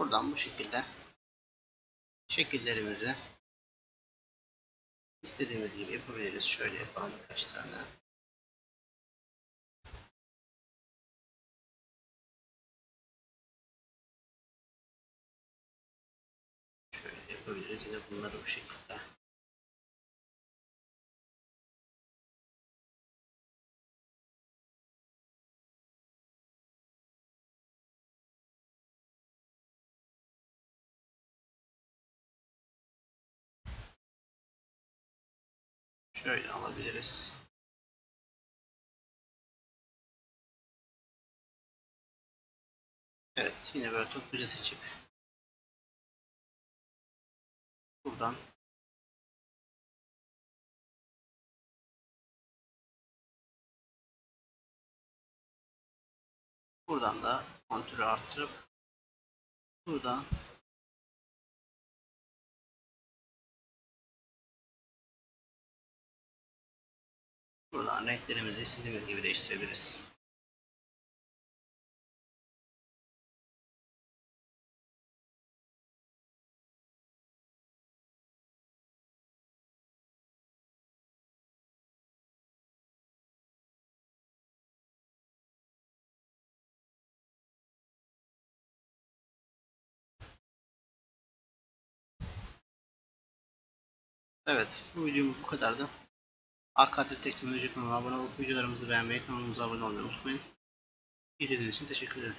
Buradan bu şekilde şekillerimizi istediğimiz gibi yapabiliriz. Şöyle yapalım birkaç tane. Şöyle yapabiliriz. Yine bunları bu şekilde. Şöyle alabiliriz. Evet, yine böyle topluca seçip buradan buradan da kontürü arttırıp buradan buradan renklerimizi istediğimiz gibi değiştirebiliriz. Evet, bu videomuz bu kadardı. AKD Teknoloji kanalına abone olup videolarımızı beğenmeyi, kanalımıza abone olmayı unutmayın. İzlediğiniz için teşekkür ederim.